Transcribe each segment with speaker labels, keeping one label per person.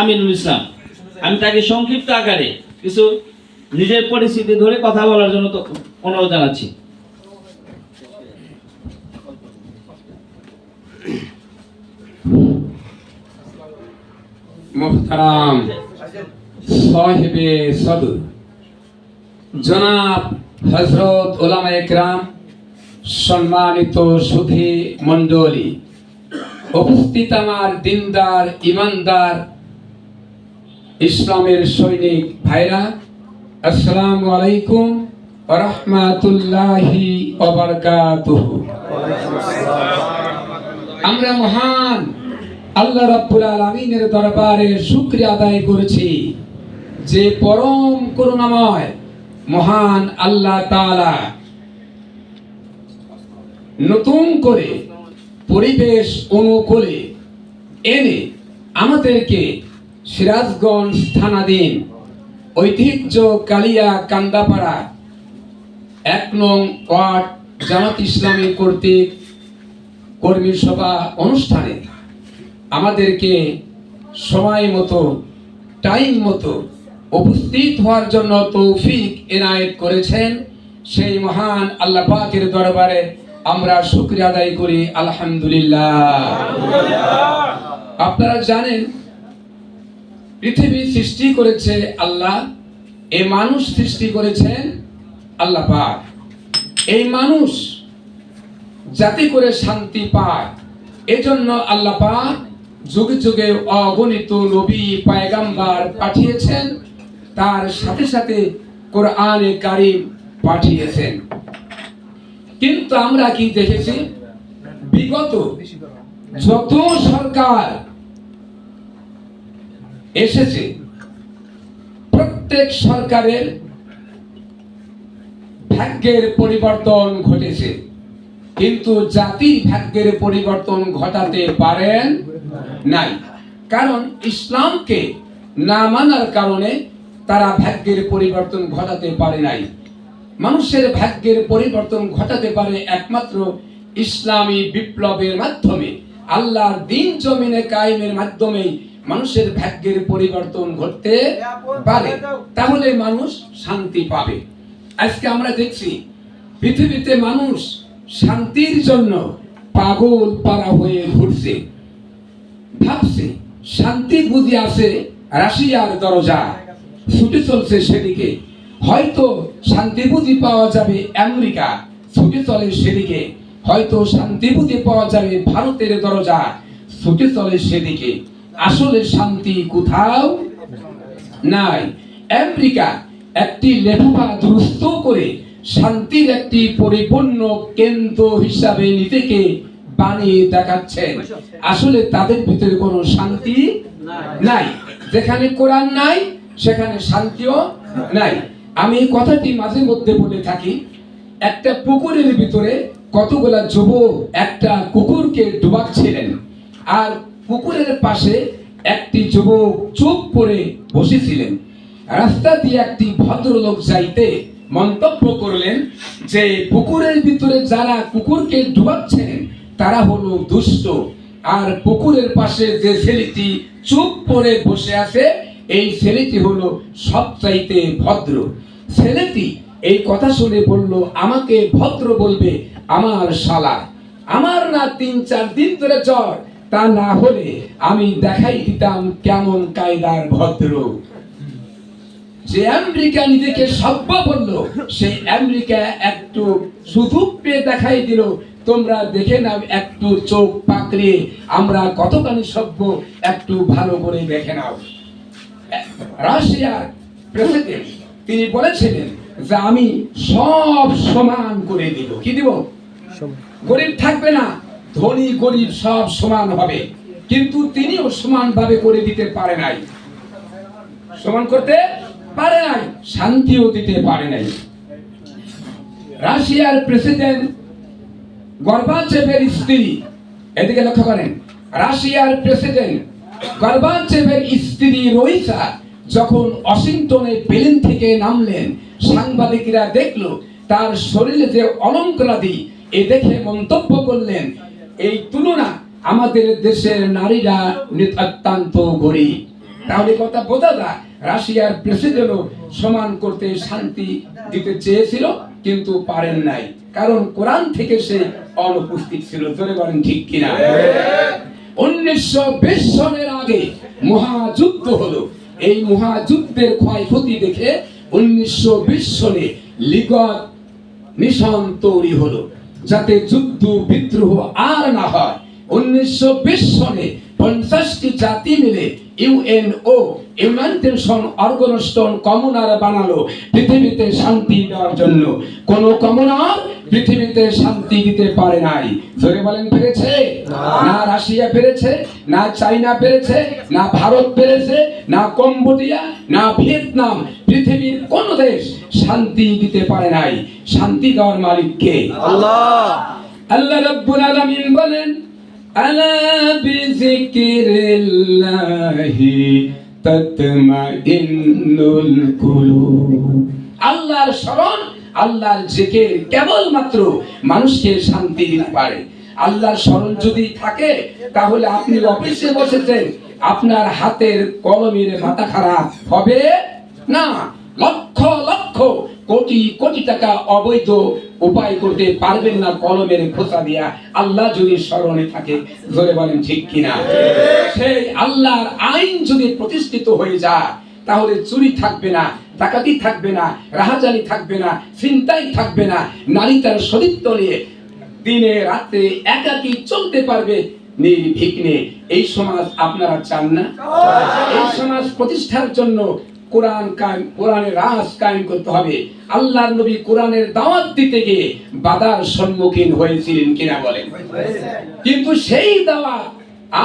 Speaker 1: আমিনুল ইসলাম। আমি তাকে সংক্ষিপ্ত আকারে কিছু নিজের পরিস্থিতি ধরে কথা বলার জন্য অনুরোধ জানাচ্ছি।
Speaker 2: জনাব হজরত একরাম, সম্মানিত উপস্থিত আমার দিনদার, ইমানদার ইসলামের সৈনিক ভাইরা, আসসালামু আলাইকুম রহমাতুল্লাহি আমরা মহান আল্লাহ রাব্বুল আলামিনের দরবারে শুকরিয়া আদায় করেছি যে পরম করুণাময় মহান আল্লাহ তাআলা নতুন করে পরিবেশ অনুকূলে এনে আমাদেরকে সিরাজগঞ্জ থানাধীন ঐতিহ্য কালিয়া কান্দাপাড়া এক নং ওয়ার্ড জামাত ইসলামী কর্তৃক কর্মী সভা অনুষ্ঠানে আমাদেরকে সময় মতো টাইম মতো উপস্থিত হওয়ার জন্য তৌফিক এনায়েত করেছেন। সেই মহান আল্লাহ পাকের দরবারে আমরা শুকরিয়া আদায় করি। আলহামদুলিল্লাহ। আপনারা জানেন পৃথিবী সৃষ্টি করেছে আল্লাহ এই মানুষ সৃষ্টি করেছেন আল্লাহ পাক। এই মানুষ যাতে করে শান্তি পায়, এজন্য আল্লাহ পাক যুগে যুগে অগণিত নবী, পায়গাম্বার পাঠিয়েছেন, তার সাথে সাথে কোরআনে কারিম পাঠিয়েছেন। কিন্তু আমরা কি দেখেছি? বিগত যত সরকার এসেছে। প্রত্যেক সরকারের ভাগ্যের পরিবর্তন ঘটেছে। কিন্তু জাতির ভাগ্যের পরিবর্তন ঘটাতে পারেন নাই। কারণ ইসলামকে না মানার কারণে তারা ভাগ্যের পরিবর্তন ঘটাতে পারে নাই। মানুষের ভাগ্যের পরিবর্তন ঘটাতে পারে একমাত্র ইসলামী বিপ্লবের মাধ্যমে। আল্লাহর দিন জমিনে কায়েমের মাধ্যমে মানুষের ভাগ্যের পরিবর্তন ঘটতে পারে। তাহলে মানুষ শান্তি পাবে। আজকে আমরা দেখছি, পৃথিবীতে মানুষ শান্তির জন্য পাগল পারা হয়ে ঘুরছে। ভাবছে, শান্তি বুঝি আছে রাশিয়ার দরজা। ছুটে চলছে সেদিকে। হয়তো শান্তি বুঝি পাওয়া যাবে আমেরিকা। ছুটে চলে সেদিকে। হয়তো শান্তি বুঝি পাওয়া যাবে ভারতের দরজা। ছুটে চলে সেদিকে। আসলে শান্তি কোথাও নাই। আমেরিকা একটি লেফাফা দুরস্ত করে শান্তির একটি পরিপূর্ণ কেন্দ্র হিসাবে নিজেকে বানিয়ে দেখাচ্ছে। আসলে তাদের ভিতরে কোনো শান্তি নাই। যেখানে কোরআন নাই, সেখানে শান্তিও নাই। আমি এই কথাটি মাঝে মধ্যে বলে থাকি, একটা পুকুরের ভিতরে কতগুলা যুবক একটা কুকুরকে ডুবাচ্ছিলেন। আর পুকুরের পাশে একটি যুবক চুপ করে বসেছিলেন। রাস্তা দিয়ে একটি ভদ্রলোক যাইতে মন্তব্য করলেন যে, পুকুরের ভিতরে যারা কুকুরকে ডুবাচ্ছেন, তারা হলো দুষ্ট। আর পুকুরের পাশে যে ছেলেটি চুপ করে বসে আছে, এই ছেলেটি হলো সবচাইতে ভদ্র। ছেলেটি এই কথা শুনে বলল, আমাকে ভদ্র বলবে আমার শালা। আমার না তিন চার দিন ধরে জ্বর। তা না হলে আমি দেখাই দিতাম কেমন কায়দার ভদ্র। যে আমেরিকা নিজেকে সভ্য বলল সেই আমেরিকা একটু সুযোগ পেয়ে দেখাই দিল। তোমরা দেখে নাও একটু চোখ পাকড়িয়ে আমরা কতখানি সভ্য একটু ভালো করে দেখে নাও। রাশিয়ার প্রেসিডেন্ট তিনি বলেছিলেন যে আমি সব সমান করে দিব। কি দিব? গরিব থাকবে না। ধনী গরিব সব সমান হবে। কিন্তু তিনিও সমানভাবে করে দিতে পারে নাই। সমান করতে পারে নাই, শান্তিও দিতে পারে নাই। রাশিয়ার প্রেসিডেন্ট গর্বাচেভের স্ত্রী, এদিকে লক্ষ্য করেন, রাশিয়ার প্রেসিডেন্ট গর্বাচেভের স্ত্রী রইসা যখন ওয়াশিংটনে প্লেন থেকে নামলেন, সাংবাদিকরা দেখল, তার শরীরে যে অলঙ্করাদি, এ দেখে মন্তব্য করলেন এই তুলনা আমাদের দেশের নারীরা নি- অত্যন্ত গরিব তাহলে কথা বোঝা যায়, রাশিয়ার প্রেসিডেন্টও সমান করতে শান্তি দিতে চেয়েছিল, কিন্তু পারেন নাই। কারণ কোরআন থেকে সে অনুপস্থিত ছিল, জোরে বলেন ঠিক কিনা? উনিশশো বিশ সনের আগে মহাযুদ্ধ হলো। এই মহাযুদ্ধের ক্ষয়ক্ষতি দেখে উনিশশো বিশ সনে লিগত মিশন তৈরি হলো। যাতে যুদ্ধ বিদ্রোহ আর না হয়। উনিশশো বিশ সনে পঞ্চাশটি জাতি মিলে ইউএনও ইউনাইটেড অর্গানাইজেশন কমনার বানালো পৃথিবীতে শান্তি দেওয়ার জন্য। কোন কমনার পৃথিবীতে শান্তি দিতে পারে নাই। জোরে বলেন পেরেছে না। রাশিয়া পেরেছে না চাইনা পেরেছে না ভারত পেরেছে না কম্বোডিয়া না ভিয়েতনাম। পৃথিবীর কোন দেশ শান্তি দিতে পারে নাই। শান্তি দেওয়ার মালিক কে?
Speaker 3: আল্লাহ।
Speaker 2: আল্লাহ রাব্বুল আলামিন বলেন আলা বিযিকরিল্লাহি তাতমাইন্নুল কুলুব। আল্লাহর স্মরণ, আল্লাহর জিকির কেবলমাত্র মানুষকে শান্তি দিতে পারে। আল্লাহর স্মরণ যদি থাকে, তাহলে আপনি অফিসে বসেছেন, আপনার হাতের কলমের মাথা খারাপ হবে না। লক্ষ লক্ষ কোটি কোটি টাকা অবৈধ উপায় করতে পারবেন না কলমের খোসা দিয়া। আল্লাহ যদি স্মরণে থাকে ধরে বলেন ঠিক কিনা? সেই আল্লাহর আইন যদি প্রতিষ্ঠিত হয়ে যায় তাহলে চুরি থাকবে না ডাকাতি থাকবে না রাহাজানি থাকবে না চিন্তাই থাকবে না। নারী তার সদিত্ব নিয়ে দিনে রাত্রে একাকি চলতে পারবে নির্বিঘ্নে। এই সমাজ আপনারা চান না? এই সমাজ প্রতিষ্ঠার জন্য কোরআন কায়েম, কোরআনের রাজ কায়েম করতে হবে। আল্লাহর নবী কোরআনের দাওয়াত দিতে গিয়ে বাধার সম্মুখীন হয়েছিলেন কিনা বলেন। কিন্তু সেই দাওয়াত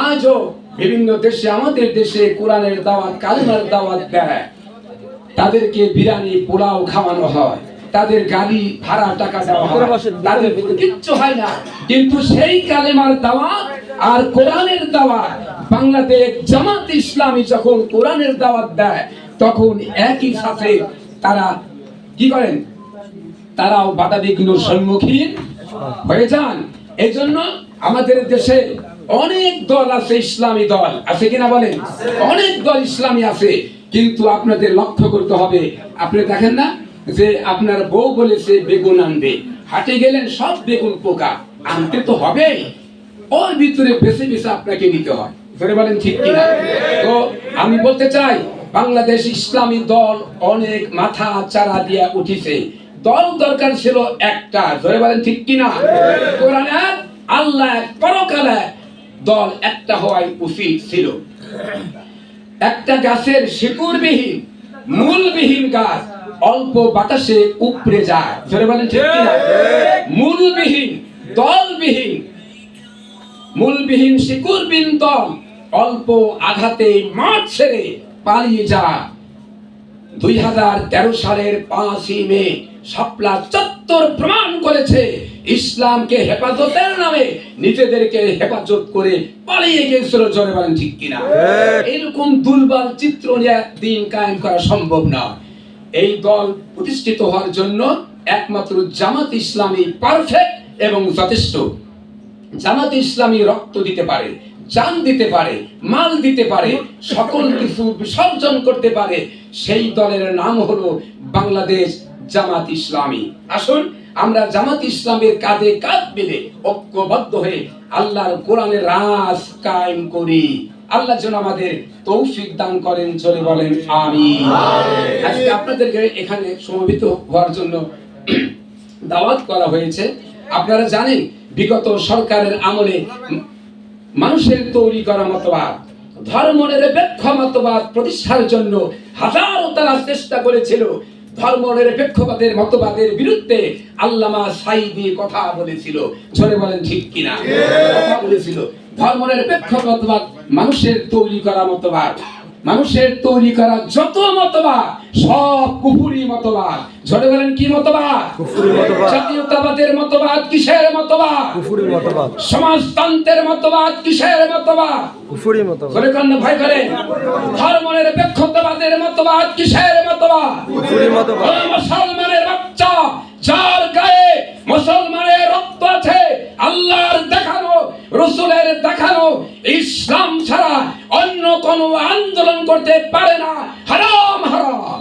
Speaker 2: আজও বিভিন্ন দেশে, আমাদের দেশে কোরআনের দাওয়াত, কালিমার দাওয়াত দেয়। তাদেরকে বিরিয়ানি, পোলাও খাওয়ানো হয়। তাদের গাড়ি ভাড়া টাকা দেওয়া হয়। তাদের কিচ্ছু হয় না। কিন্তু সেই কালেমার দাওয়াত আর কোরআনের দাওয়াত বাংলাদেশ জামাত ইসলামী যখন কোরআনের দাওয়াত দেয় তখন একই সাথে তারা কি করেন? তারাও বাধা বিঘ্ন সম্মুখীন হয়ে যান। এই জন্য আমাদের দেশে অনেক দল আছে, ইসলামী দল। আছে কিনা বলেন? অনেক দল ইসলামী আছে। কিন্তু আপনাদের লক্ষ্য করতে হবে, আপনি দেখেন না যে আপনার বউ বলেছে, বেগুন আনবে। হাটে গেলেন, সব বেগুন পোকা। আনতে তো হবেই ওর ভিতরে বেছে বেছে আপনাকে নিতে হয়। ধরে বলেন ঠিক কিনা? তো আমি বলতে চাই বাংলাদেশ ইসলামী দল অনেক মাথা চারা দিয়া উঠিছে। দল দরকার ছিল একটা ধরে বলেন ঠিক কিনা? আল্লাহ পরকাল। দল একটা হওয়াই উচিত ছিল। একটা গাছের শিকড়বিহীন, মূলবিহীন গাছ অল্প বাতাসে উপড়ে যায়। ধরে বলেন ঠিক কিনা? মূলবিহীন, দলবিহীন, মূলবিহীন শিকড়বিহীন দল অল্প আঘাতে মাঠ ছেড়ে পালিয়ে যায় দুই হাজার তেরো সালের পাঁচই মে শাপলা চত্বর প্রমাণ করেছে ইসলামকে হেফাজতের নামে নিজেদেরকে হেফাজত করে পালিয়ে গিয়েছিল জোরে বলেন ঠিক কিনা। এরকম দুর্বল চিত্র নিয়ে দিন কায়েম করা সম্ভব নয়। এই দল প্রতিষ্ঠিত হওয়ার জন্য একমাত্র জামাত ইসলামী পারফেক্ট এবং যথেষ্ট। জামাত ইসলামী রক্ত দিতে পারে। জান দিতে পারে মাল দিতে পারে সকল কিছু বিসর্জন করতে পারে সেই দলের নাম হলো বাংলাদেশ জামাত ইসলামী। আসুন আমরা জামাত ইসলামের কাঁধে কাঁধ মিলে ঐক্যবদ্ধ হয়ে আল্লাহর কোরআনের রাজ কায়েম করি। আল্লাহ যেন আমাদের তৌফিক দান করেন চলে বলেন আমি আজকে আপনাদেরকে এখানে সমবেত হওয়ার জন্য দাওয়াত করা হয়েছে। আপনারা জানেন বিগত সরকারের আমলে মানুষের তৈরি করা মতবাদ ধর্ম নিরপেক্ষ মতবাদ প্রতিষ্ঠার জন্য হাজারো তারা চেষ্টা করেছিল ধর্ম নিরপেক্ষবাদের মতবাদের বিরুদ্ধে আল্লামা সাইদি কথা বলেছিল। ঝরে বলেন ঠিক কিনা? কথা বলেছিল। ধর্ম নিরপেক্ষ মতবাদ মানুষের তৈরি করা মতবাদ। মানুষের তৈরি করা যত মতবাদ সব কুফুরি মতবাদ। ঝরে বলেন কি মতবাদ। জাতীয়তাবাদের মতবাদ কিসের মতবাদ?
Speaker 3: কুফুরি মতবাদ।
Speaker 2: সমাজতন্ত্রের মতবাদ কিসের মতবাদ?
Speaker 3: কুফুরি মতবাদ।
Speaker 2: করে কন্যা ভয় করে। ধর্মের মতবাদ কিসের মতবাদ?
Speaker 3: কুফুরি মতবাদ।
Speaker 2: মুসলমানের বাচ্চা যার গায়ে মুসলমানের রক্ত আছে আল্লাহর দেখানো রসুলের দেখানো ইসলাম ছাড়া অন্য কোন আন্দোলন করতে পারে না। হারাম হারাম।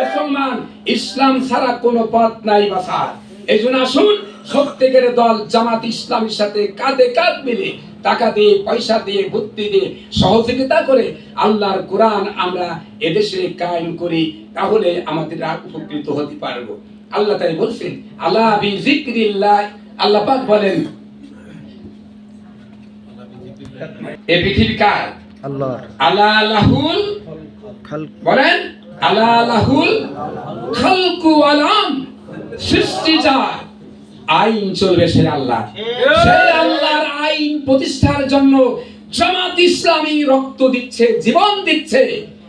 Speaker 2: মুসলমান ইসলাম ছাড়া কোনো পথ নাই বাসার। এই জন্য আসুন সত্যিকার দল জামাত ইসলামের সাথে কাঁধে কাঁধ মিলে টাকা দিয়ে পয়সা দিয়ে বুদ্ধি দিয়ে সহযোগিতা করে আল্লাহর কোরআন আমরা এদেশে কায়েম করি তাহলে আমাদের উপকৃত হতে পারব। আল্লাহ তাই বলছেন আল্লাহ আল্লাহ পাক বলেন এ পৃথিবী কার?
Speaker 3: আল্লাহ
Speaker 2: আল্লাহ লাহুল বলেন আলা লাহুল খালকু আলাম সৃষ্টি যার আইন চলবে সে আল্লাহ সেই আল্লাহর আইন প্রতিষ্ঠার জন্য জামাত ইসলামী রক্ত দিচ্ছে জীবন দিচ্ছে।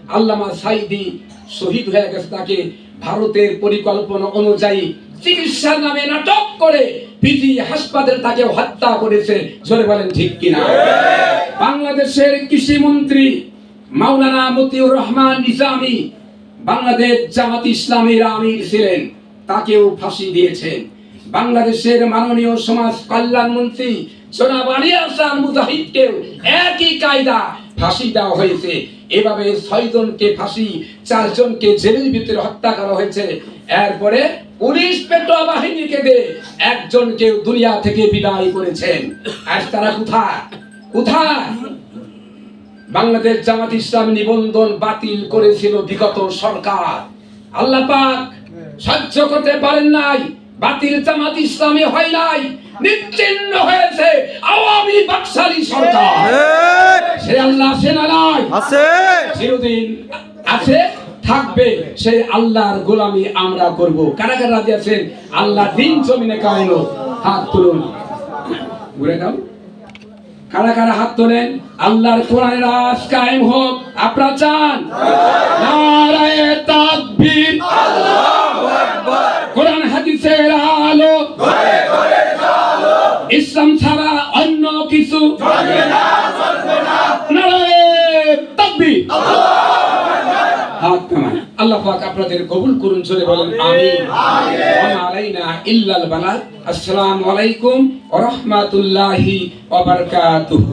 Speaker 2: আল্লামা সাইদি শহীদ হয়ে গেছে তাকে। ভারতের পরিকল্পনা অনুযায়ী চিকিৎসার নামে নাটক করে পিজি হাসপাতালে তাকে হত্যা করেছে। জোরে বলেন ঠিক কিনা? বাংলাদেশের কৃষি মন্ত্রী মাওলানা মতিউর রহমান নিজামী বাংলাদেশ জামাত ইসলামের আমির ছিলেন, তাকেও ফাঁসি দিয়েছেন। বাংলাদেশের মাননীয় সমাজ কল্যাণ মন্ত্রী জনাব আলী আহসান মুজাহিদকেও একই কায়দা ফাঁসি দেওয়া হয়েছে। এভাবে ছয়জনকে ফাঁসি, চারজনকে জেলের ভিতরে হত্যা করা হয়েছে। এরপরে পুলিশ পেট্রোল বাহিনীকে দিয়ে একজনকে দুনিয়া থেকে বিদায় করেছেন। আর তারা কোথায়? কোথায়? বাংলাদেশ জামাত ইসলাম নিবন্ধন বাতিল করেছিল বিগত সরকার। আল্লাহ পাক সহ্য করতে পারেন নাই বাতিল জামাত ইসলামী হয় নাই নিশ্চিন্ন হয়েছে আওয়ামী বাকশালী সরকার। সে আল্লাহ আছে না নাই?
Speaker 3: আছে।
Speaker 2: চিরদিন আছে। থাকবে সেই আল্লাহর গোলামি আমরা করব। কারা কারা রাজি আছেন? আল্লাহ দিন জমিনে কায়নো হাত তুলুন। ঘুরে দাও কারা কারা হাত তোলেন? আল্লাহর কোরআন রাজ কায়েম হোক। আপনারা চান? নারায়ে তাকবীর। কোরআন পাক আপনাদের কবুল করুন জোরে বলেন আমিন। ওয়া আলাইনা ইল্লাল বালাগ। আসসালামু আলাইকুম ওয়া রাহমাতুল্লাহি ওয়া বারাকাতুহু।